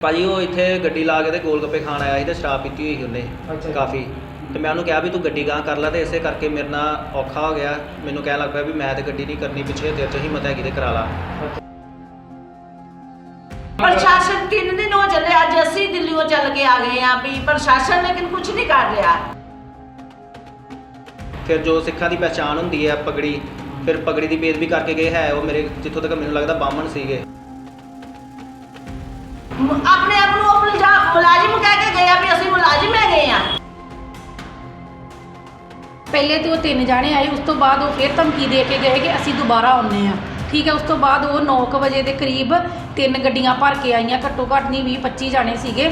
ਭਾਜੀ ਉਹ ਇੱਥੇ ਗੱਡੀ ਲਾ ਕੇ ਤੇ ਗੋਲ ਗੱਪੇ ਖਾਣ ਆਇਆ ਸੀ ਤੇ ਸ਼ਰਾਬ ਪੀਤੀ ਹੋਈ ਸੀ ਉਹਨੇ। ਕਾਫੀ। ਤੇ ਮੈਂ ਉਹਨੂੰ ਕਿਹਾ ਵੀ ਤੂੰ ਗੱਡੀ ਗਾਂ ਕਰ ਲੈ ਤੇ ਇਸੇ ਕਰਕੇ ਮੇਰੇ ਨਾਲ ਔਖਾ ਹੋ ਗਿਆ। ਮੈਨੂੰ ਕਹਿਣ ਲੱਗ ਪਿਆ ਵੀ ਮੈਂ ਤੇ ਗੱਡੀ ਨਹੀਂ ਕਰਨੀ ਪਿੱਛੇ ਤੇਰੇ 'ਚ ਹਿੰਮਤ ਹੈਗੀ ਤੇ ਕਰਾ ਲਾ। ਪ੍ਰਸ਼ਾਸਨ ਤਿੰਨ ਦਿਨ ਹੋ ਚੱਲੇ ਅੱਜ ਅਸੀਂ ਦਿੱਲੀੋਂ ਚੱਲ ਕੇ ਆ ਗਏ ਆ ਵੀ ਪ੍ਰਸ਼ਾਸਨ ਲੇਕਿਨ ਕੁਝ ਨਹੀਂ ਕਰ ਰਿਹਾ। ਫਿਰ ਜੋ ਸਿੱਖਾਂ ਦੀ ਪਛਾਣ ਹੁੰਦੀ ਹੈ ਪਗੜੀ ਫਿਰ ਪਗੜੀ ਦੀ ਬੇਦਬੀ ਕਰਕੇ ਗਏ ਹੈ। ਉਹ ਮੇਰੇ ਜਿੱਥੋਂ ਤੱਕ ਮੈਨੂੰ ਲੱਗਦਾ ਬਾਹਮਣ ਸੀਗੇ। ਮ- ਆਪਣੇ ਆਪ ਨੂੰ ਆਪਣੇ ਜਾ ਮੁਲਾਜ਼ਮ ਕਹਿ ਕੇ ਗਏ ਆ ਵੀ ਅਸੀਂ ਮੁਲਾਜ਼ਮ ਹੈਗੇ ਆ। ਪਹਿਲੇ ਤੇ ਉਹ ਤਿੰਨ ਜਾਣੇ ਆਏ ਉਸ ਤੋਂ ਬਾਅਦ ਉਹ ਫਿਰ ਧਮਕੀ ਦੇ ਕੇ ਗਏ ਕਿ ਅਸੀਂ ਦੁਬਾਰਾ ਆਉਨੇ ਆ। ਠੀਕ ਹੈ ਉਸ ਤੋਂ ਬਾਅਦ ਉਹ 9:00 ਵਜੇ ਦੇ ਕਰੀਬ ਤਿੰਨ ਗੱਡੀਆਂ ਭਰ ਕੇ ਆਈਆਂ ਘੱਟੋ ਘੱਟ ਨਹੀਂ 20 25 ਜਾਣੇ ਸੀਗੇ।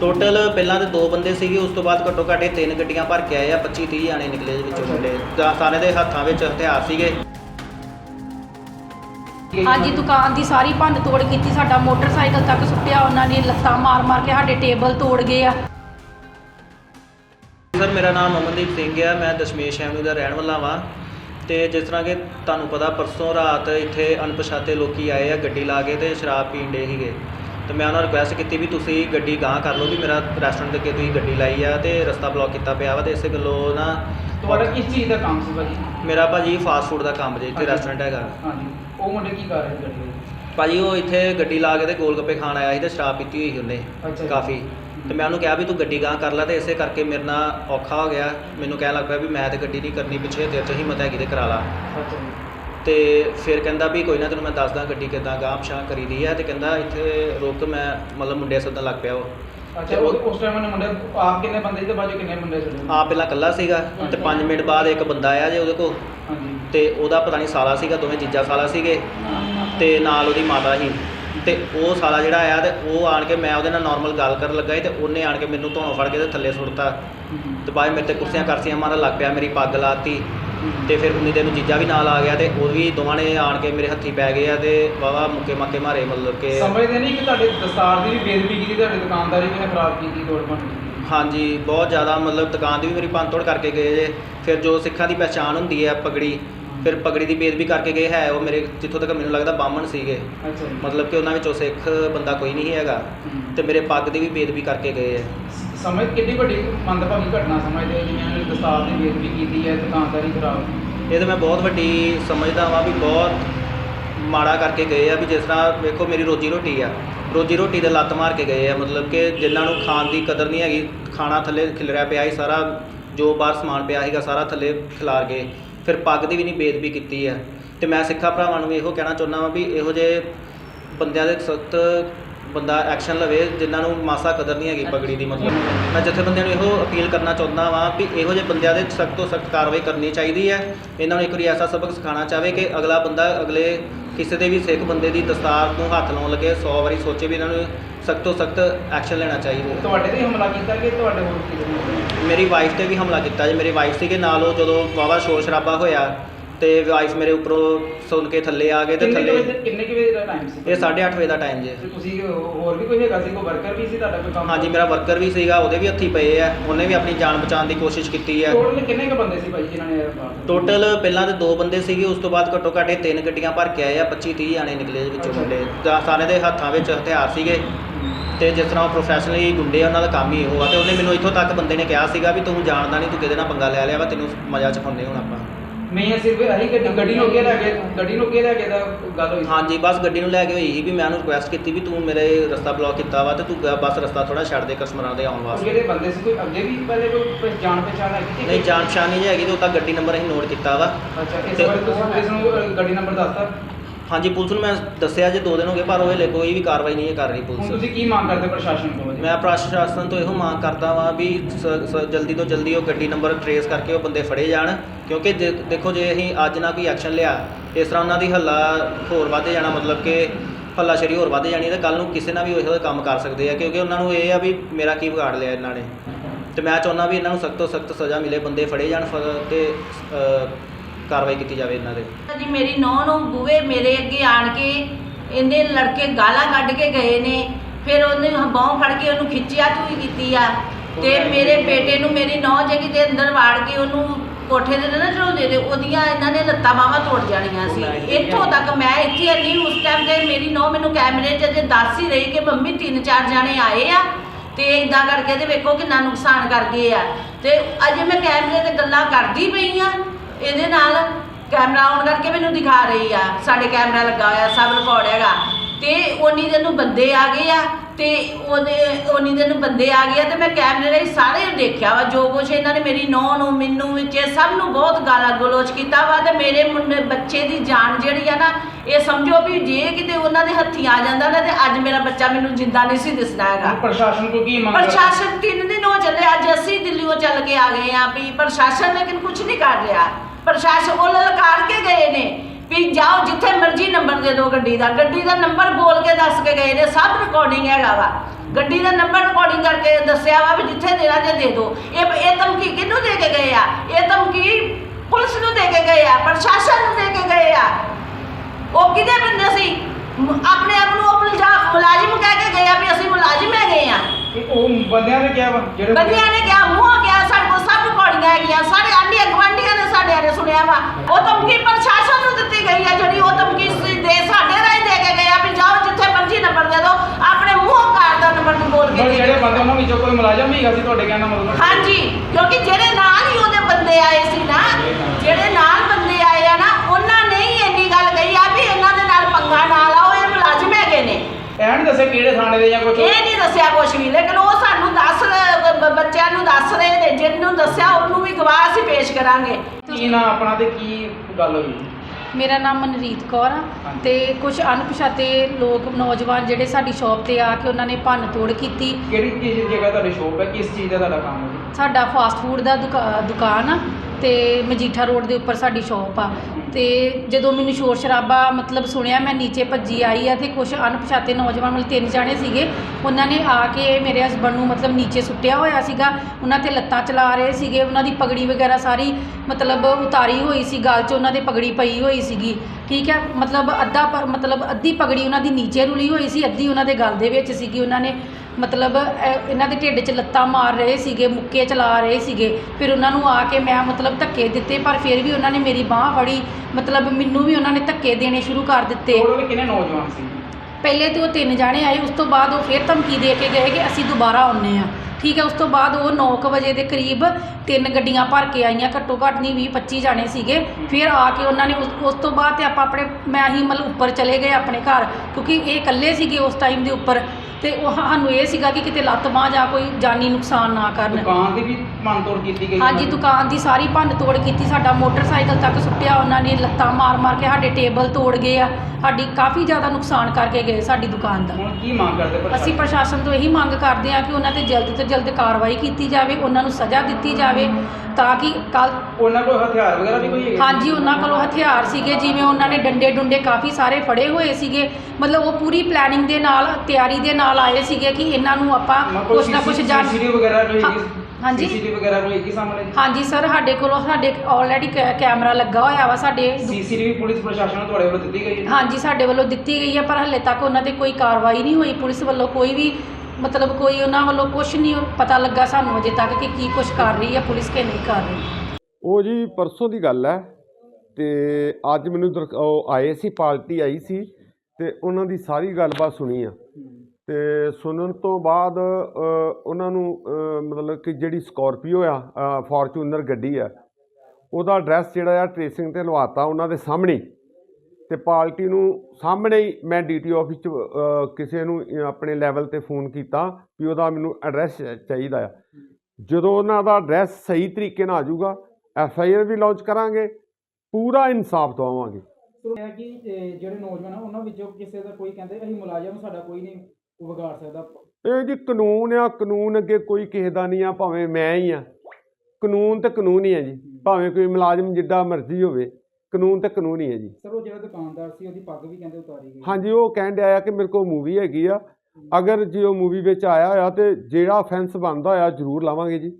ਟੋਟਲ ਪਹਿਲਾਂ ਤੇ ਦੋ ਬੰਦੇ ਸੀਗੇ ਉਸ ਤੋਂ ਬਾਅਦ ਘੱਟੋ ਘੱਟ ਇਹ ਤਿੰਨ ਗੱਡੀਆਂ ਭਰ ਕੇ ਆਏ ਆ 25 30 ਜਾਣੇ ਨਿਕਲੇ ਇਹਦੇ ਵਿੱਚੋਂ ਮੁੰਡੇ। ਤਾਂ ਸਾਰੇ ਦੇ ਹੱਥਾਂ ਵਿੱਚ ਹਥਿਆਰ ਸੀਗੇ। ਹਾਂਜੀ ਦੁਕਾਨ ਦੀ ਸਾਰੀ ਭੰਨ ਤੋੜ ਕੀਤੀ ਸਾਡਾ ਮੋਟਰਸਾਈਕਲ ਤੱਕ ਸੁੱਟਿਆ ਉਹਨਾਂ ਨੇ ਲੱਤਾਂ ਮਾਰ ਮਾਰ ਕੇ ਸਾਡੇ ਟੇਬਲ ਤੋੜ ਗਏ ਆ। ਸਰ ਮੇਰਾ ਨਾਮ ਅਮਨਦੀਪ ਸਿੰਘ ਹੈ ਮੈਂ ਦਸ਼ਮੇਸ਼ ਐਵਨਿਊ ਦਾ ਰਹਿਣ ਵਾਲਾ ਵਾਂ। ਤੇ ਜਿਸ ਤਰ੍ਹਾਂ ਕਿ ਤੁਹਾਨੂੰ ਪਤਾ ਪਰਸੋਂ ਰਾਤ ਇੱਥੇ ਅਣਪਛਾਤੇ ਲੋਕੀ ਆਏ ਆ ਗੱਡੀ ਲਾ ਕੇ ਤੇ ਸ਼ਰਾਬ ਪੀਣ ਡੇ ਸੀਗੇ। ਤੇ ਮੈਂ ਉਹਨਾਂ ਨੂੰ ਰਿਕੁਐਸਟ ਕੀਤੀ ਵੀ ਤੁਸੀਂ ਗੱਡੀ ਗਾਂਹ ਕਰ ਲਓ ਵੀ ਮੇਰਾ ਰੈਸਟੋਰੈਂਟ ਦੇ ਅੱਗੇ ਤੁਸੀਂ ਗੱਡੀ ਲਾਈ ਆ ਤੇ ਰਸਤਾ ਬਲੌਕ ਕੀਤਾ ਪਿਆ ਵਾ ਤੇ ਇਸੇ ਗੱਲੋਂ ਨਾ ਤੁਹਾਡਾ ਕਿਸ ਚੀਜ਼ ਦਾ ਕੰਮ ਸੀ ਭਾਜੀ? ਮੇਰਾ ਭਾਜੀ ਫਾਸਟ ਫੂਡ ਦਾ ਕੰਮ ਜੇ ਇੱਥੇ। ਰੈਸਟੋਰੈਂਟ ਹੈਗਾ। ਹਾਂਜੀ। ਉਹ ਮੁੰਡੇ ਕੀ ਕਰ ਰਹੇ ਗੱਡੀ ਵਿੱਚ? ਭਾਜੀ ਉਹ ਇੱਥੇ ਗੱਡੀ ਲਾ ਕੇ ਤੇ ਗੋਲ ਗੱਪੇ ਖਾਣ ਆਇਆ ਸੀ ਤੇ ਸ਼ਰਾਬ ਪੀਤੀ ਹੋਈ ਸੀ ਉਹਨੇ ਅੱਛਾ ਜੀ। ਕਾਫੀ। ਤੇ ਮੈਂ ਉਹਨੂੰ ਕਿਹਾ ਵੀ ਤੂੰ ਗੱਡੀ ਗਾਂਹ ਕਰ ਲੈ ਤੇ ਇਸੇ ਕਰਕੇ ਮੇਰੇ ਨਾਲ ਔਖਾ ਹੋ ਗਿਆ। ਮੈਨੂੰ ਕਹਿਣ ਲੱਗ ਪਿਆ ਵੀ ਮੈਂ ਤੇ ਗੱਡੀ ਨਹੀਂ ਕਰਨੀ ਪਿੱਛੇ ਤੇਰੇ 'ਚ ਹਿੰਮਤ ਹੈਗੀ ਤੇ ਕਰਾ ਲਾ। ਅੱਛਾ ਜੀ। ਤੇ ਫਿਰ ਕਹਿੰਦਾ ਵੀ ਕੋਈ ਨਾ ਤੈਨੂੰ ਮੈਂ ਦੱਸਦਾ ਗੱਡੀ ਕਿੱਦਾਂ ਗਾਂਹ ਪਛਾਂ ਕਰੀਦੀ ਹੈ ਤੇ ਕਹਿੰਦਾ ਇੱਥੇ ਰੁਕ ਮੈਂ ਮਤਲਬ ਮੁੰਡੇ ਸੱਦਣ ਲੱਗ ਪਿਆ ਉਹ। ਅੱਛਾ ਉਹ ਉਸ ਟਾਈਮ ਉਹਨੇ ਮੁੰਡੇ ਆਪ ਕਿੰਨੇ ਬੰਦੇ ਸੀ ਤੇ ਬਾਜੂ ਕਿੰਨੇ ਮੁੰਡੇ ਸੀ ਆ ਪਹਿਲਾਂ ਇਕੱਲਾ ਸੀਗਾ ਤੇ 5 ਮਿੰਟ ਬਾਅਦ ਇੱਕ ਬੰਦਾ ਆਇਆ ਜੇ ਉਹਦੇ ਕੋਲ। ਹਾਂਜੀ। ਤੇ ਉਹਦਾ ਪਤਾ ਨਹੀਂ ਸਾਲਾ ਸੀਗਾ ਦੋਵੇਂ ਜੀਜਾ ਸਾਲਾ ਸੀਗੇ। ਤੇ ਨਾਲ ਉਹਦੀ ਮਾਤਾ ਸੀ। ਤੇ ਉਹ ਸਾਲਾ ਜਿਹੜਾ ਆਇਆ ਤੇ ਉਹ ਆਣ ਕੇ ਮੈਂ ਉਹਦੇ ਨਾਲ ਨਾਰਮਲ ਗੱਲ ਕਰਨ ਲੱਗਾ ਸੀ ਤੇ ਉਹਨੇ ਆਣ ਕੇ ਮੈਨੂੰ ਧੋਣੋਂ ਫੜ ਕੇ ਤੇ ਥੱਲੇ ਸੁੱਟਤਾ। ਤੇ ਬਾਅਦ ਮੇਰੇ ਤੇ ਕੁਰਸੀਆਂ ਕਰਸੀਆਂ ਮਾਰਨ ਲੱਗ ਪਿਆ ਮੇਰੀ ਪੱਗ ਲਾਤੀ। ਤੇ ਫਿਰ ਉਨੀ ਦੇਰ ਨੂੰ ਜੀਜਾ ਵੀ ਨਾਲ ਆ ਗਿਆ ਤੇ ਉਹ ਵੀ ਦੋਵਾਂ ਨੇ ਆਣ ਕੇ ਮੇਰੇ ਹੱਥੀ ਪੈ ਗਏ ਆ ਤੇ ਵਾਵਾ ਮੁੱਕੇ ਮਾਕੇ ਮਾਰੇ ਮਤਲਬ ਕਿ ਸਮਝਦੇ ਨਹੀਂ ਕਿ ਤੁਹਾਡੇ ਦਸਤਾਰ ਦੀ ਵੀ ਬੇਦਬੀ ਕੀਤੀ ਤੁਹਾਡੀ ਦੁਕਾਨਦਾਰੀ ਵੀ ਨੇ ਖਰਾਬ ਕੀਤੀ ਤੋੜ ਭੰਨ ਕੀਤੀ। ਹਾਂਜੀ ਬਹੁਤ ਜ਼ਿਆਦਾ ਮਤਲਬ ਦੁਕਾਨ ਦੀ ਵੀ ਮੇਰੀ ਭੰਨ ਤੋੜ ਕਰਕੇ ਗਏ ਜੇ। ਫਿਰ ਜੋ ਸਿੱਖਾਂ ਦੀ ਪਛਾਣ ਹੁੰਦੀ ਹੈ ਪਗੜੀ ਫਿਰ ਪਗੜੀ ਦੀ ਬੇਦਬੀ ਕਰਕੇ ਗਏ ਹੈ ਉਹ ਮੇਰੇ ਜਿੱਥੋਂ ਤੱਕ ਮੈਨੂੰ ਲੱਗਦਾ ਬਾਹਮਣ ਸੀਗੇ। ਅੱਛਾ ਜੀ। ਮਤਲਬ ਕਿ ਉਹਨਾਂ ਵਿੱਚੋਂ ਸਿੱਖ ਬੰਦਾ ਕੋਈ ਨਹੀਂ ਹੈਗਾ। ਤੇ ਮੇਰੇ ਪੱਗ ਦੀ ਵੀ ਬੇਦਬੀ ਕਰਕੇ ਗਏ ਹੈ ਸਮਝ ਕਿੰਨੀ ਵੱਡੀ ਮੰਦਭਾਗੀ ਘਟਨਾ ਸਮਝਦੇ ਹੋ ਜਿਵੇਂ ਦਸਤਾਰ ਦੀ ਬੇਦਬੀ ਕੀਤੀ ਹੈ ਦੁਕਾਨਦਾਰੀ ਖਰਾਬ। ਇਹ ਤਾਂ ਮੈਂ ਬਹੁਤ ਵੱਡੀ ਸਮਝਦਾ ਵਾਂ ਵੀ ਬਹੁਤ ਮਾੜਾ ਕਰਕੇ ਗਏ ਆ ਵੀ ਜਿਸ ਤਰ੍ਹਾਂ ਵੇਖੋ ਮੇਰੀ ਰੋਜੀ ਰੋਟੀ ਆ। ਰੋਜੀ ਰੋਟੀ ਦੇ ਲੱਤ ਮਾਰ ਕੇ ਗਏ ਆ ਮਤਲਬ ਕਿ ਜਿਨ੍ਹਾਂ ਨੂੰ ਖਾਣ ਦੀ ਕਦਰ ਨਹੀਂ ਹੈਗੀ ਖਾਣਾ ਥੱਲੇ ਖਿਲਰਿਆ ਪਿਆ ਸੀ ਸਾਰਾ ਜੋ ਬਾਹਰ ਸਮਾਨ ਪਿਆ ਸੀਗਾ ਸਾਰਾ ਥੱਲੇ ਖਿਲਾਰ ਗਏ। ਫਿਰ ਪੱਗ ਦੀ ਵੀ ਨਹੀਂ ਬੇਦਬੀ ਕੀਤੀ ਹੈ ਅਤੇ ਮੈਂ ਸਿੱਖਾਂ ਭਰਾਵਾਂ ਨੂੰ ਵੀ ਇਹੋ ਕਹਿਣਾ ਚਾਹੁੰਦਾ ਵਾਂ ਵੀ ਇਹੋ ਜਿਹੇ ਬੰਦਿਆਂ ਦੇ ਸਖਤ ਬੰਦਾ ਐਕਸ਼ਨ ਲਵੇ, ਜਿਨ੍ਹਾਂ ਨੂੰ ਮਾਸਾ ਕਦਰ ਨਹੀਂ ਹੈਗੀ ਪਗੜੀ ਦੀ ਮਤਲਬ। ਮੈਂ ਜਥੇਬੰਦੀਆਂ ਨੂੰ ਇਹੋ ਅਪੀਲ ਕਰਨਾ ਚਾਹੁੰਦਾ ਵਾਂ ਵੀ ਇਹੋ ਜਿਹੇ ਬੰਦਿਆਂ ਦੇ ਸਖਤ ਤੋਂ ਸਖਤ ਕਾਰਵਾਈ ਕਰਨੀ ਚਾਹੀਦੀ ਹੈ ਇਹਨਾਂ ਨੂੰ ਇੱਕ ਵਾਰੀ ਐਸਾ ਸਬਕ ਸਿਖਾਉਣਾ ਚਾਹਵੇ ਕਿ ਅਗਲਾ ਬੰਦਾ ਅਗਲੇ ਕਿਸੇ ਦੇ ਵੀ ਸਿੱਖ ਬੰਦੇ ਦੀ ਦਸਤਾਰ ਨੂੰ ਹੱਥ ਲਾਉਣ ਲੱਗੇ 100 ਵਾਰੀ ਸੋਚੇ ਵੀ ਇਹਨਾਂ ਨੂੰ ਸਖਤ ਤੋਂ ਸਖਤ ਐਕਸ਼ਨ ਲੈਣਾ ਚਾਹੀਦਾ। ਹੈ ਤੁਹਾਡੇ ਤੇ ਹਮਲਾ ਕੀਤਾ ਕਿ ਤੁਹਾਡੇ ਹੋਰ ਮੇਰੀ ਵਾਈਫ ਤੇ ਵੀ ਹਮਲਾ ਕੀਤਾ ਜੀ। ਮੇਰੀ ਵਾਈਫ ਸੀਗੇ ਨਾਲ ਉਹ ਜਦੋਂ ਵਾਵਾ ਸ਼ੋਰ ਸ਼ਰਾਬਾ ਹੋਇਆ ਤੇ ਵਾਈਫ ਮੇਰੇ ਉੱਪਰੋਂ ਸੁਣ ਕੇ ਥੱਲੇ ਆ ਗਏ ਤੇ ਕਿੰਨੇ ਕੁ ਥੱਲੇ ਵਜੇ ਕਿੰਨੇ ਕੁ ਵਜੇ ਦਾ ਟਾਈਮ ਸੀ? ਇਹ 8:30 ਵਜੇ ਦਾ ਟਾਈਮ ਜੇ। ਤੇ ਤੁਸੀਂ ਹੋਰ ਵੀ ਕੋਈ ਹੈਗਾ ਸੀ? ਕੋਈ ਵਰਕਰ ਵੀ ਸੀ ਤੁਹਾਡਾ ਕੋਈ ਕੰਮ ਹਾਂਜੀ ਮੇਰਾ ਵਰਕਰ ਵੀ ਸੀਗਾ ਉਹਦੇ ਵੀ ਹੱਥੀ ਪਏ ਆ। ਉਹਨੇ ਵੀ ਆਪਣੀ ਜਾਨ ਬਚਾਉਣ ਦੀ ਕੋਸ਼ਿਸ਼ ਕੀਤੀ ਹੈ ਟੋਟਲ ਕਿੰਨੇ ਕੁ ਬੰਦੇ ਸੀ ਭਾਈ ਜਿਨ੍ਹਾਂ ਨੇ ਵਾਰਦਾਤ ਟੋਟਲ ਪਹਿਲਾਂ ਤੇ ਦੋ ਬੰਦੇ ਸੀਗੇ ਉਸ ਤੋਂ ਬਾਅਦ ਘੱਟੋ ਘੱਟ ਇਹ ਤਿੰਨ ਗੱਡੀਆਂ ਭਰ ਕੇ ਆਏ ਆ 25 30 ਜਾਣੇ ਨਿਕਲੇ ਇਹਦੇ ਵਿੱਚੋਂ ਅੱਛਾ। ਮੁੰਡੇ। ਤਾਂ ਸਾਰੇ ਦੇ ਹੱਥਾਂ ਵਿੱਚ ਹਥਿਆਰ ਸੀਗੇ। ਤੇ ਜਿਸ ਤਰ੍ਹਾਂ ਉਹ ਪ੍ਰੋਫੈਸ਼ਨਲੀ ਗੁੰਡੇ ਆ ਉਹਨਾਂ ਦਾ ਕੰਮ ਹੀ ਇਹੋ ਆ। ਤੇ ਉਹਨੇ ਮੈਨੂੰ ਇੱਥੋਂ ਤੱਕ ਬੰਦੇ ਨੇ ਕਿਹਾ ਸੀਗਾ ਵੀ ਤੂੰ ਜਾਣਦਾ ਨਹੀਂ ਤੂੰ ਕਿਹਦੇ ਨਾਲ ਪੰਗਾ ਲੈ ਲਿਆ ਵਾ ਤੈਨੂੰ ਮਜ਼ਾ ਚਖਾਉਂਦੇ ਹੁਣ ਆਪਾਂ। ਅਸੀਂ ਸਿਰਫ ਇਹੀ ਗੱਡੀ ਗੱਡੀ ਨੂੰ ਅੱਗੇ ਲੈ ਕੇ ਗੱਡੀ ਨੂੰ ਅੱਗੇ ਲੈ ਕੇ ਦਾ ਗੱਲ ਹੋਈ। ਹਾਂਜੀ ਬਸ ਗੱਡੀ ਨੂੰ ਲੈ ਕੇ ਹੋਈ ਸੀ ਵੀ ਮੈਂ ਉਹਨੂੰ ਰਿਕੁਐਸਟ ਕੀਤੀ ਵੀ ਤੂੰ ਮੇਰੇ ਰਸਤਾ ਬਲੌਕ ਕੀਤਾ ਵਾ ਤੇ ਤੂੰ ਗ- ਬਸ ਰਸਤਾ ਥੋੜਾ ਛੱਡ ਦੇ ਕਸਟਮਰਾਂ ਦੇ ਆਉਣ ਵਾਸਤੇ। ਜਿਹੜੇ ਬੰਦੇ ਸੀ ਕੋਈ ਅੱਗੇ ਵੀ ਪਹਿਲੇ ਕੋਈ ਜਾਣ ਪਛਾਣ ਹੈਗੀ ਸੀ? ਨਹੀਂ ਜਾਣ ਪਛਾਣ ਨਹੀਂ ਹੈਗੀ ਤੇ ਉਹ ਤਾਂ ਗੱਡੀ ਨੰਬਰ ਅਸੀਂ ਨੋਟ ਕੀਤਾ ਵਾ। ਅੱਛਾ ਇਸ ਤੇ- ਵਾਰ ਤੁਸੀਂ ਪੁਲਿਸ ਨੂੰ ਅ, ਗੱਡੀ ਨੰਬਰ ਦੱਸਤਾ? ਹਾਂਜੀ ਪੁਲਿਸ ਨੂੰ ਮੈਂ ਦੱਸਿਆ ਜੇ ਦੋ ਦਿਨ ਹੋ ਗਏ ਪਰ ਉਹ ਹਲੇ ਕੋਈ ਵੀ ਕਾਰਵਾਈ ਨਹੀਂ ਕਰ ਰਹੀ ਹੁਣ ਪੁਲਿਸ ਤੁਸੀਂ ਕੀ ਮੰਗ ਕਰਦੇ ਪ੍ਰਸ਼ਾਸਨ ਜੀ? ਮੈਂ ਪ੍ਰਸ਼ਾਸਨ ਤੋਂ ਇਹੋ ਮੰਗ ਕਰਦਾ ਵਾਂ ਵੀ ਸ- ਸ- ਜਲਦੀ ਤੋਂ ਜਲਦੀ ਉਹ ਗੱਡੀ ਨੰਬਰ ਟਰੇਸ ਕਰਕੇ ਉਹ ਬੰਦੇ ਫੜੇ ਜਾਣ ਕਿਉਂਕਿ ਜੇ ਦੇਖੋ ਜੇ ਅਸੀਂ ਅੱਜ ਨਾ ਕੋਈ ਐਕਸ਼ਨ ਲਿਆ ਇਸ ਤਰ੍ਹਾਂ ਉਹਨਾਂ ਦੀ ਹੱਲਾ ਹੋਰ ਵੱਧ ਜਾਣਾ ਮਤਲਬ ਕਿ ਹੱਲਾਸ਼ੇਰੀ ਹੋਰ ਵੱਧ ਜਾਣੀ ਤੇ ਕੱਲ ਨੂੰ ਕਿਸੇ ਨਾਲ ਵੀ ਇਹੋ ਜਿਹਾ ਕੰਮ ਕਰ ਸਕਦੇ ਆ ਕਿਉਂਕਿ ਉਹਨਾਂ ਨੂੰ ਇਹ ਆ ਵੀ ਮੇਰਾ ਕੀ ਵਿਗਾੜ ਲਿਆ ਇਹਨਾਂ ਨੇ ਤੇ ਮੈਂ ਚਾਹੁੰਦਾ ਵੀ ਇਹਨਾਂ ਨੂੰ ਸਖਤ ਤੋਂ ਸਖਤ ਸਜ਼ਾ ਮਿਲੇ ਬੰਦੇ ਫੜੇ ਜਾਣ ਫ- ਤੇ ਅ, ਕਾਰਵਾਈ ਕੀਤੀ ਜਾਵੇ ਇਹਨਾਂ ਦੇ। ਜੀ ਮੇਰੀ ਨੌਂ ਨੂੰ ਬੂਵੇ ਮੇਰੇ ਅੱਗੇ ਆਣ ਕੇ ਇਹਨੇ ਲੜਕੇ ਗਾਲਾਂ ਕੱਢ ਕੇ ਗਏ ਨੇ ਫਿਰ ਉਹਨੇ ਬਾਹ ਫੜ ਕੇ ਉਹਨੂੰ ਖਿੱਚਿਆ ਤੂੰ ਕੀਤੀ ਆ। ਤੇ ਮੇਰੇ ਬੇਟੇ ਨੂੰ ਮੇਰੀ ਨੌਂ ਜਗੀ ਦੇ ਅੰਦਰ ਵਾੜ ਕੇ ਉਹਨੂੰ ਕੋਠੇ ਦੇ ਨਾ ਚੜਾਉਂਦੇ ਤੇ ਉਹਦੀਆਂ ਇਹਨਾਂ ਨੇ ਲੱਤਾਂ ਬਾਹਾਂ ਤੋੜ ਜਾਣੀਆਂ ਸੀ। ਇੱਥੋਂ ਤੱਕ ਮੈਂ ਇੱਥੇ ਨਹੀਂ ਉਸ ਟਾਈਮ ਤੇ ਮੇਰੀ ਨੌ ਮੈਨੂੰ ਕੈਮਰੇ 'ਚ ਜੇ ਦੱਸ ਹੀ ਰਹੀ ਕਿ ਮੰਮੀ ਤਿੰਨ ਚਾਰ ਜਾਣੇ ਆਏ ਆ ਤੇ ਇਦਾਂ ਕਰਕੇ ਤੇ ਵੇਖੋ ਕਿੰਨਾ ਨੁਕਸਾਨ ਕਰ ਗਏ ਆ। ਤੇ ਅਜੇ ਮੈਂ ਕੈਮਰੇ ਤੇ ਗੱਲਾਂ ਕਰਦੀ ਪਈ ਆ। ਇਹਦੇ ਨਾਲ ਕੈਮਰਾ ਆਨ ਕਰਕੇ ਮੈਨੂੰ ਦਿਖਾ ਰਹੀ ਆ ਸਾਡੇ ਕੈਮਰਾ ਲੱਗਾ ਹੋਇਆ ਸਭ ਰਿਕਾਰਡ ਹੈਗਾ ਤੇ ਉਨੀ ਦਿਨ ਨੂੰ ਬੰਦੇ ਆ ਗਏ ਆ ਤੇ ਉਹਦੇ ਉਨੀ ਦਿਨ ਨੂੰ ਬੰਦੇ ਆ ਗਏ ਆ ਤੇ ਮੈਂ ਕੈਮਰੇ ਰਾਹੀਂ ਸਾਰੇ ਦੇਖਿਆ ਵਾ ਜੋ ਕੁਛ ਇਹਨਾਂ ਨੇ ਮੇਰੀ ਨੌ ਨੂੰ ਮੈਨੂੰ ਵਿੱਚ ਸਭ ਨੂੰ ਬਹੁਤ ਗਾਲਾਂ ਗਲੋਚ ਕੀਤਾ ਵਾ ਤੇ ਮੇਰੇ ਮੁੰਡੇ ਬੱਚੇ ਦੀ ਜਾਨ ਜਿਹੜੀ ਆ ਨਾ ਇਹ ਸਮਝੋ ਵੀ ਜੇ ਕਿਤੇ ਉਹਨਾਂ ਦੇ ਹੱਥੀਂ ਆ ਜਾਂਦਾ ਨਾ ਤੇ ਅੱਜ ਮੇਰਾ ਬੱਚਾ ਮੈਨੂੰ ਜਿੰਦਾ ਨਹੀਂ ਸੀ ਦਿਸਦਾ ਹੈਗਾ ਪ੍ਰਸ਼ਾਸਨ ਕੋ ਕੀ ਮੰਗ? ਪ੍ਰਸ਼ਾਸਨ ਤਿੰਨ ਦਿਨ ਚੱਲੇ? ਅੱਜ ਅਸੀਂ ਦਿੱਲੀੋਂ ਚੱਲ ਕੇ ਆ ਗਏ ਆ ਵੀ ਪ੍ਰਸ਼ਾਸਨ ਲੇਕਿਨ ਕੁਝ ਨਹੀਂ ਕਰ ਰਿਹਾ। ਪ੍ਰਸ਼ਾਸਨ ਉਹ ਲਲਕਾਰ ਕੇ ਗਏ ਨੇ ਵੀ ਜਾਓ ਜਿੱਥੇ ਮਰਜ਼ੀ ਨੰਬਰ ਦੇ ਦਿਓ ਗੱਡੀ ਦਾ। ਗੱਡੀ ਦਾ ਨੰਬਰ ਬੋਲ ਕੇ ਦੱਸ ਕੇ ਗਏ ਨੇ, ਸਭ ਰਿਕਾਰਡਿੰਗ ਹੈਗਾ ਵਾ। ਗੱਡੀ ਦਾ ਨੰਬਰ ਰਿਕਾਰਡਿੰਗ ਕਰਕੇ ਦੱਸਿਆ ਵਾ ਵੀ ਜਿੱਥੇ ਦੇਣਾ ਜੇ ਦੇ ਦਿਓ ਇਹ ਇਹ ਧਮਕੀ ਕਿਹਨੂੰ ਦੇ ਕੇ ਗਏ ਆ? ਇਹ ਧਮਕੀ ਪੁਲਿਸ ਨੂੰ ਦੇ ਕੇ ਗਏ ਆ, ਪ੍ਰਸ਼ਾਸਨ ਨੂੰ ਦੇ ਕੇ ਗਏ ਆ। ਉਹ ਕਿਹਦੇ ਬੰਦੇ ਸੀ ਮ- ਆਪਣੇ ਆਪ ਨੂੰ ਉਹ ਮੁਲਜ਼ਾ- ਮੁਲਾਜ਼ਮ ਕਹਿ ਕੇ ਗਏ ਆ ਵੀ ਅਸੀਂ ਮੁਲਾਜ਼ਮ ਹੈਗੇ ਆ ਇਹ ਉਹ ਬੰਦਿਆਂ ਨੇ ਕਿਹਾ ਵਾ ਜਿਹੜੇ ਬੰਦਿਆਂ ਨੇ ਕਿਹਾ ਮੂੰਹ ਕਿਹਾ ਸਾਡੇ ਕੋਲ ਸਭ ਰਿਕਾਰਡਿੰਗਾਂ ਹੈਗੀਆਂ ਸਾਰੇ ਆਂਢੀ ਗਵਾਂਢੀਆਂ ਨੇ ਸਾਡੇ ਨੇ ਸੁਣਿਆ ਵਾ। ਉਹ ਧਮਕੀ ਪ੍ਰਸ਼ਾਸਨ ਨੂੰ ਦਿੱਤੀ ਗਈ ਹੈ ਜਿਹੜੀ ਉਹ ਧਮਕੀ ਸੀ ਦੇ ਸਾਡੇ ਰਾਹੀਂ ਦੇ ਕੇ ਗਏ ਆ ਵੀ ਜਾਓ ਜਿੱਥੇ ਮਰਜ਼ੀ ਨੰਬਰ ਦੇ ਦਿਓ ਆਪਣੇ ਮੂੰਹ ਕਾਰ ਦਾ ਨੰਬਰ ਨੂੰ ਬੋਲ ਕੇ ਦੇ ਜਿਹੜੇ। ਬੰਦੇ ਉਹਨਾਂ ਵਿੱਚੋਂ ਕੋਈ ਮੁਲਾਜ਼ਮ ਵੀ ਹੈਗਾ ਸੀ ਤੁਹਾਡੇ ਕਹਿਣ ਦਾ ਮਤਲਬ ਹਾਂਜੀ ਕਿਉਂਕਿ ਜਿਹੜੇ ਨਾਲ ਹੀ ਉਹਦੇ ਬੰਦੇ ਆਏ ਸੀ ਨਾ ਜਿਹੜੇ ਨਾਲ ਬੰਦੇ ਆਏ ਆ ਨਾ ਉਹਨਾਂ ਨੇ ਹੀ ਇੰਨੀ ਗੱਲ ਕਹੀ ਆ ਵੀ ਇਹਨਾਂ ਦੇ ਨਾਲ ਪੰਗਾ ਨਾ ਲਾਓ ਇਹ ਮੁਲਾਜ਼ਮ ਹੈਗੇ ਨੇ। ਨਹੀਂ ਦੱਸਿਆ ਕਿਹੜੇ ਥਾਣੇ ਦੇ ਜਾਂ ਕੁਝ ਇਹ ਨਹੀਂ ਦੱਸਿਆ ਕੁਛ ਵੀ ਲੇਕਿਨ ਦੱਸ ਬ- ਬੱਚਿਆਂ ਨੂੰ ਦੱਸ ਰਹੇ ਨੇ ਜਿਹਨੂੰ ਦੱਸਿਆ ਉਹਨੂੰ ਵੀ ਗਵਾਹ ਅਸੀਂ ਪੇਸ਼ ਕਰਾਂਗੇ ਕੀ ਨਾ ਆਪਣਾ ਤੇ ਕੀ ਗੱਲ ਹੋਈ ਮੇਰਾ ਨਾਮ ਮਨਰੀਤ ਕੌਰ ਆ ਹਾਂਜੀ। ਤੇ ਕੁਝ ਅਣਪਛਾਤੇ ਲੋਕ ਨੌਜਵਾਨ ਜਿਹੜੇ ਸਾਡੀ ਸ਼ਾਪ ਤੇ ਆ ਕੇ ਉਹਨਾਂ ਨੇ ਭੰਨ ਤੋੜ ਕੀਤੀ ਕਿਹੜੀ ਚੀਜ਼ ਦੀ ਜਗ੍ਹਾ ਤੁਹਾਡੀ ਸ਼ੋਪ ਹੈ ਕਿਸ ਚੀਜ਼ ਦਾ ਤੁਹਾਡਾ ਕੰਮ ਹੈ? ਸਾਡਾ ਫਾਸਟ ਫੂਡ ਦਾ ਦੁਕਾ- ਦੁਕਾਨ ਆ ਤੇ ਮਜੀਠਾ ਰੋਡ ਦੇ ਉੱਪਰ ਸਾਡੀ ਸ਼ਾਪ ਆ। ਤੇ ਜਦੋਂ ਮੈਨੂੰ ਸ਼ੋਰ ਸ਼ਰਾਬਾ ਮਤਲਬ ਸੁਣਿਆ, ਮੈਂ ਨੀਚੇ ਭੱਜੀ ਆਈ ਆ ਤੇ ਕੁਝ ਅਣਪਛਾਤੇ ਨੌਜਵਾਨ ਮਤਲਬ ਤਿੰਨ ਜਾਣੇ ਸੀਗੇ। ਉਹਨਾਂ ਨੇ ਆ ਕੇ ਮੇਰੇ ਹਸਬੰਡ ਨੂੰ ਮਤਲਬ ਨੀਚੇ ਸੁੱਟਿਆ ਹੋਇਆ ਸੀਗਾ। ਉਹਨਾਂ ਤੇ ਲੱਤਾਂ ਚਲਾ ਰਹੇ ਸੀਗੇ। ਉਹਨਾਂ ਦੀ ਪਗੜੀ ਵਗੈਰਾ ਸਾਰੀ ਮਤਲਬ ਉਤਾਰੀ ਹੋਈ ਸੀ। ਗਲ 'ਚ ਉਹਨਾਂ ਦੇ ਪਗੜੀ ਪਈ ਹੋਈ ਸੀਗੀ। ਠੀਕ ਹੈ ਮਤਲਬ ਅੱਧਾ ਪ- ਮਤਲਬ ਅੱਧੀ ਪਗੜੀ ਉਹਨਾਂ ਦੀ ਨੀਚੇ ਰੁਲੀ ਹੋਈ ਸੀ। ਅੱਧੀ ਉਹਨਾਂ ਦੇ ਗਲ ਦੇ ਵਿੱਚ ਸੀਗੀ। ਉਹਨਾਂ ਨੇ ਮਤਲਬ ਅਹ, ਇਹਨਾਂ ਦੇ ਢਿੱਡ 'ਚ ਲੱਤਾਂ ਮਾਰ ਰਹੇ ਸੀਗੇ ਮੁੱਕੇ ਚਲਾ ਰਹੇ ਸੀਗੇ। ਫਿਰ ਉਹਨਾਂ ਨੂੰ ਆ ਕੇ ਮੈਂ ਮਤਲਬ ਧੱਕੇ ਦਿੱਤੇ ਪਰ ਫਿਰ ਵੀ ਉਹਨਾਂ ਨੇ ਮੇਰੀ ਬਾਹ ਫੜੀ। ਮਤਲਬ ਮੈਨੂੰ ਵੀ ਉਹਨਾਂ ਨੇ ਧੱਕੇ ਦੇਣੇ ਸ਼ੁਰੂ ਕਰ ਦਿੱਤੇ। ਟੋਟਲ ਕਿੰਨੇ ਨੌਜਵਾਨ ਸੀ? ਪਹਿਲੇ ਤੇ ਉਹ ਤਿੰਨ ਜਾਣੇ ਆਏ ਉਸ ਤੋਂ ਬਾਅਦ ਉਹ ਫਿਰ ਧਮਕੀ ਦੇ ਕੇ ਗਏ ਕਿ ਅਸੀਂ ਦੁਬਾਰਾ ਆਉਨੇ ਆ ਠੀਕ ਹੈ ਉਸ ਤੋਂ ਬਾਅਦ ਉਹ 9 ਵਜੇ ਦੇ ਕਰੀਬ ਤਿੰਨ ਗੱਡੀਆਂ ਭਰ ਕੇ ਆਈਆਂ ਘੱਟੋ ਘੱਟ ਨਹੀਂ 20 25 ਜਾਣੇ ਸੀਗੇ। ਫਿਰ ਆ ਕੇ ਉਹਨਾਂ ਨੇ ਉਸ ਉਸ ਤੋਂ ਬਾਅਦ ਤੇ ਆਪਾਂ ਆਪਣੇ ਮੈਂ ਹੀ ਮਤਲਬ ਉੱਪਰ ਚਲੇ ਗਏ ਆਪਣੇ ਘਰ ਕਿਉਂਕਿ ਇਹ ਇਕੱਲੇ ਸੀਗੇ ਉਸ ਟਾਈਮ ਦੇ ਉੱਪਰ। ਤੇ ਉਹ ਸਾਨੂੰ ਇਹ ਸੀਗਾ ਕਿ ਕਿਤੇ ਲੱਤ ਬਾਂਹ ਜਾਂ ਕੋਈ ਜਾਨੀ ਨੁਕਸਾਨ ਨਾ ਕਰਨ। ਦੁਕਾਨ ਦੀ ਵੀ ਤੋੜ ਕੀਤੀ ਗਈ ਹਾਂਜੀ ਦੁਕਾਨ ਦੀ ਸਾਰੀ ਭੰਨ ਤੋੜ ਕੀਤੀ। ਸਾਡਾ ਮੋਟਰਸਾਈਕਲ ਤੱਕ ਸੁੱਟਿਆ ਉਹਨਾਂ ਨੇ ਲੱਤਾਂ ਮਾਰ ਮਾਰ ਕੇ ਸਾਡੇ ਟੇਬਲ ਤੋੜ ਗਏ ਆ। ਸਾਡੀ ਕਾਫੀ ਜ਼ਿਆਦਾ ਨੁਕਸਾਨ ਕਰਕੇ ਗਏ ਸਾਡੀ ਦੁਕਾਨ ਦਾ। ਹੁਣ ਕੀ ਮੰਗ ਕਰਦੇ? ਅਸੀਂ ਪ੍ਰਸ਼ਾਸਨ ਤੋਂ ਇਹੀ ਮੰਗ ਕਰਦੇ ਹਾਂ ਕਿ ਉਹਨਾਂ ਤੇ ਜਲਦ ਤੋਂ ਜਲਦ ਕਾਰਵਾਈ ਕੀਤੀ ਜਾਵੇ ਉਹਨਾਂ ਨੂੰ ਸਜ਼ਾ ਦਿੱਤੀ ਜਾਵੇ ਤਾਂ ਕਿ ਕੱਲ ਉਹਨਾਂ ਕੋਲ ਹਥਿਆਰ ਵਗੈਰਾ ਵੀ ਕੋਈ ਹੈਗੇ? ਹਾਂਜੀ ਉਹਨਾਂ ਕੋਲੋਂ ਹਥਿਆਰ ਸੀਗੇ ਜਿਵੇਂ ਉਹਨਾਂ ਨੇ ਡੰਡੇ ਡੁੰਡੇ ਕਾਫੀ ਸਾਰੇ ਫੜੇ ਹੋਏ ਸੀਗੇ। ਮਤਲਬ ਉਹ ਪੂਰੀ ਪਲੈਨਿੰਗ ਦੇ ਨਾਲ ਤਿਆਰੀ ਦੇ ਨਾਲ ਆਏ ਸੀਗੇ ਕਿ ਇਹਨਾਂ ਨੂੰ ਆਪਾਂ ਕੁਛ ਨਾ ਕੁਛ ਜਾਣ ਸੀਸੀਟੀਵੀ ਵਗੈਰਾ ਕੋਈ ਹਾਂ, ਹੈਗੀ? ਹਾਂਜੀ। ਸੀਸੀਟੀਵੀ ਵਗੈਰਾ ਕੋਈ ਹੈਗੀ ਸਾਹਮਣੇ ਹਾਂਜੀ ਸਰ ਸਾਡੇ ਕੋਲੋਂ ਸਾਡੇ ਆਲਰੇਡੀ ਕੈਮਰਾ ਲੱਗਾ ਹੋਇਆ ਵਾ ਸਾਡੇ ਸੀਸੀਟੀਵੀ ਪੁਲਿਸ ਪ੍ਰਸ਼ਾਸਨ ਨੂੰ ਤੁਹਾਡੇ ਵੱਲੋਂ ਦਿੱਤੀ ਗਈ ਹੈ? ਹਾਂਜੀ ਸਾਡੇ ਵੱਲੋਂ ਦਿੱਤੀ ਗਈ ਹੈ ਪਰ ਹਲੇ ਤੱਕ ਉਹਨਾਂ ਤੇ ਕੋਈ ਕਾਰਵਾਈ ਨਹੀਂ ਹੋਈ। ਪੁਲਿਸ ਵੱਲੋਂ ਕੋਈ ਵੀ ਮਤਲਬ ਕੋਈ ਉਹਨਾਂ ਵੱਲੋਂ ਕੁਝ ਨਹੀਂ ਪਤਾ ਲੱਗਾ ਸਾਨੂੰ ਅਜੇ ਤੱਕ ਕਿ ਕੀ ਕੁਝ ਕਰ ਰਹੀ ਹੈ ਪੁਲਿਸ ਕਿ ਨਹੀਂ ਕਰ ਰਹੀ। ਉਹ ਜੀ ਪਰਸੋਂ ਦੀ ਗੱਲ ਹੈ ਤੇ ਅੱਜ ਮੈਨੂੰ ਉਹ ਆਏ ਸੀ ਪਾਰਟੀ ਆਈ ਸੀ ਤੇ ਉਹਨਾਂ ਦੀ ਸਾਰੀ ਗੱਲਬਾਤ ਸੁਣੀ ਆ। ਤੇ ਸੁਣਨ ਤੋਂ ਬਾਅਦ ਉਹਨਾਂ ਨੂੰ ਮਤਲਬ ਕਿ ਜਿਹੜੀ ਸਕਾਰਪੀਓ ਆ ਫੋਰਚੂਨਰ ਗੱਡੀ ਆ, ਉਹਦਾ ਐਡਰੈਸ ਜਿਹੜਾ ਆ ਟ੍ਰੇਸਿੰਗ ਤੇ ਲਵਾਤਾ ਉਹਨਾਂ ਦੇ ਸਾਹਮਣੇ ਹੀ। ਤੇ ਪਾਰਟੀ ਨੂੰ ਸਾਹਮਣੇ ਹੀ ਮੈਂ ਡੀਟੀ ਆਫਿਸ ਚ ਕਿਸੇ ਨੂੰ ਆਪਣੇ ਲੈਵਲ ਤੇ ਫੋਨ ਕੀਤਾ ਵੀ ਉਹਦਾ ਮੈਨੂੰ ਐਡਰੈਸ ਚਾਹੀਦਾ ਆ। ਜਦੋਂ ਉਹਨਾਂ ਦਾ ਐਡਰੈਸ ਸਹੀ ਤਰੀਕੇ ਨਾਲ ਆ ਜਾਊਗਾ, ਐਫ ਆਈ ਆਰ ਵੀ ਲਾਂਚ ਕਰਾਂਗੇ, ਪੂਰਾ ਇਨਸਾਫ ਦਵਾਵਾਂਗੇ। ਕਿ ਜਿਹੜੇ ਨੌਜਵਾਨ ਆ, ਉਹਨਾਂ ਵਿੱਚੋਂ ਕਿਸੇ ਦਾ ਕੋਈ ਕਹਿੰਦੇ, ਅਸੀਂ ਮੁਲਾਜ਼ਮ, ਸਾਡਾ ਕੋਈ ਨਹੀਂ। ਵਿਗਾੜ ਸਕਦਾ ਇਹ ਜੀ ਕਾਨੂੰਨ ਆ ਕਾਨੂੰਨ ਅੱਗੇ ਕੋਈ ਕਿਸੇ ਦਾ ਨਹੀਂ ਆ ਭਾਵੇਂ ਮੈਂ ਹੀ ਆ। ਕਾਨੂੰਨ ਤੇ ਕਾਨੂੰਨ ਹੀ ਹੈ ਜੀ ਭਾਵੇਂ ਕੋਈ ਮੁਲਾਜ਼ਮ ਜਿੱਡਾ ਮਰਜ਼ੀ ਹੋਵੇ ਕਾਨੂੰਨ ਤੇ ਕਾਨੂੰਨ ਹੀ ਹੈ ਜੀ। ਸਰ ਉਹ ਜਿਹੜਾ ਦੁਕਾਨਦਾਰ ਸੀ ਉਹਦੀ ਪੱਗ ਵੀ ਕਹਿੰਦੇ ਉਤਾਰੀ ਗਈ। ਹਾਂਜੀ ਉਹ ਕਹਿਣ ਡਿਆ ਆ ਕਿ ਮੇਰੇ ਕੋਲ ਮੂਵੀ ਹੈਗੀ ਆ। ਅਗਰ ਜੇ ਉਹ ਮੂਵੀ ਵਿੱਚ ਆਇਆ ਹੋਇਆ ਤੇ ਜਿਹੜਾ ਫੈਂਸ ਬਣਦਾ ਹੋਇਆ ਜ਼ਰੂਰ ਲਾਵਾਂਗੇ ਜੀ।